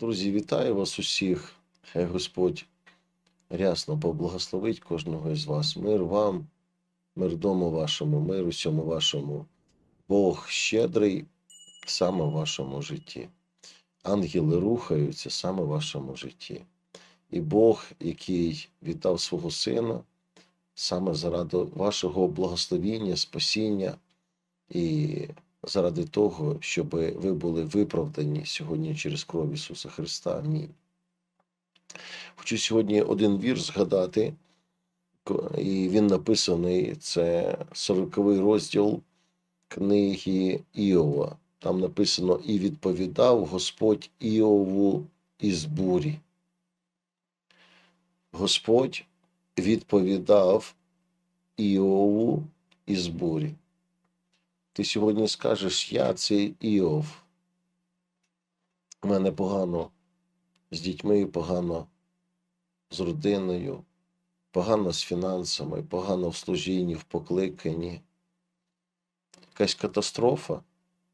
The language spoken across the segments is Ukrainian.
Друзі, вітаю вас усіх. Хай Господь рясно поблагословить кожного із вас. Мир вам, мир дому вашому, мир усьому вашому. Бог щедрий саме в вашому житті. Ангели рухаються саме в вашому житті. І Бог, який віддав свого сина, саме заради вашого благословіння, спасіння і заради того, щоб ви були виправдані сьогодні через кров Ісуса Христа. Амінь. Хочу сьогодні один вірш згадати, і він написаний, це 40 розділ книги Іова. Там написано: І відповідав Господь Іову із бурі. Господь відповідав Іову із бурі. Ти сьогодні скажеш, я цей Іов. У мене погано з дітьми, погано з родиною, погано з фінансами, погано в служінні, в покликанні. Якась катастрофа,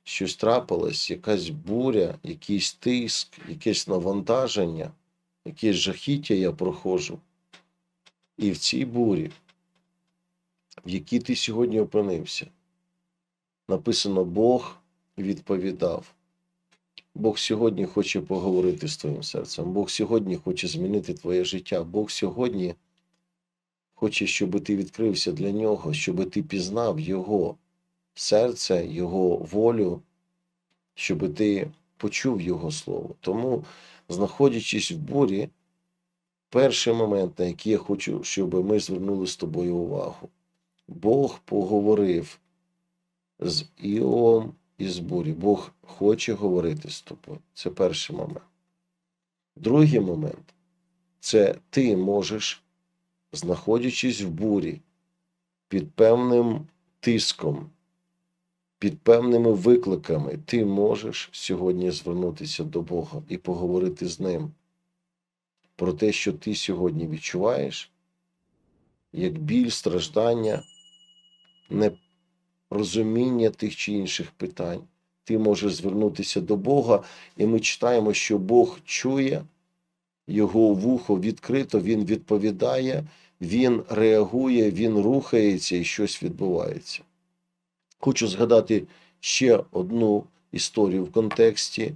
щось трапилось, якась буря, якийсь тиск, якесь навантаження, якесь жахіття я проходжу. І в цій бурі, в якій ти сьогодні опинився, написано Бог відповідав. Бог сьогодні хоче поговорити з твоїм серцем. Бог сьогодні хоче змінити твоє життя. Бог сьогодні хоче, щоб ти відкрився для нього, щоб ти пізнав Його серце, Його волю, щоб ти почув Його слово. Тому, знаходячись в бурі, перший момент, на який я хочу, щоб ми звернули з тобою увагу. Бог поговорив з Іовом із бурі. Бог хоче говорити з тобою. Це перший момент. Другий момент це ти можеш, знаходячись в бурі, під певним тиском, під певними викликами, ти можеш сьогодні звернутися до Бога і поговорити з Ним про те, що ти сьогодні відчуваєш, як біль, страждання, непорозуміння тих чи інших питань. Ти можеш звернутися до Бога, і ми читаємо, що Бог чує, його вухо відкрито, він відповідає, він реагує, він рухається і щось відбувається. Хочу згадати ще одну історію в контексті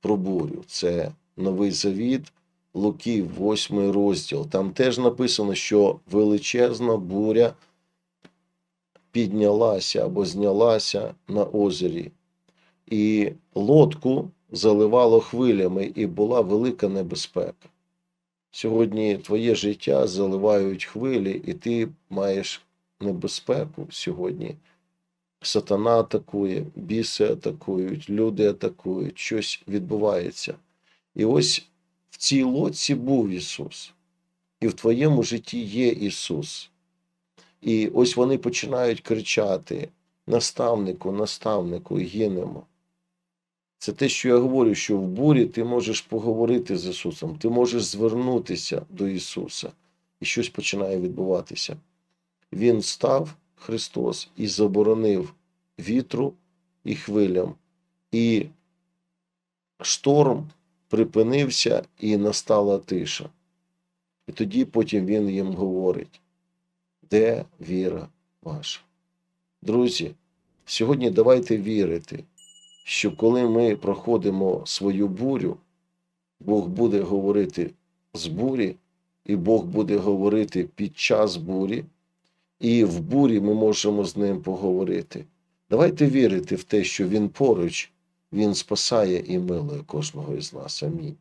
про бурю. Це Новий Завіт, Луки, 8 розділ. Там теж написано, що величезна буря піднялася або знялася на озері, і лодку заливало хвилями, і була велика небезпека. Сьогодні твоє життя заливають хвилі, і ти маєш небезпеку сьогодні. Сатана атакує, біси атакують, люди атакують, щось відбувається. І ось в цій лодці був Ісус, і в твоєму житті є Ісус. І ось вони починають кричати: наставнику, наставнику, гинемо. Це те, що я говорю, що в бурі ти можеш поговорити з Ісусом, ти можеш звернутися до Ісуса, і щось починає відбуватися. Він став, Христос, і заборонив вітру і хвилям, і шторм припинився, і настала тиша. І тоді потім він їм говорить, де віра ваша? Друзі, сьогодні давайте вірити, що коли ми проходимо свою бурю, Бог буде говорити з бурі, і Бог буде говорити під час бурі, і в бурі ми можемо з ним поговорити. Давайте вірити в те, що Він поруч, Він спасає і милує кожного із нас. Амінь.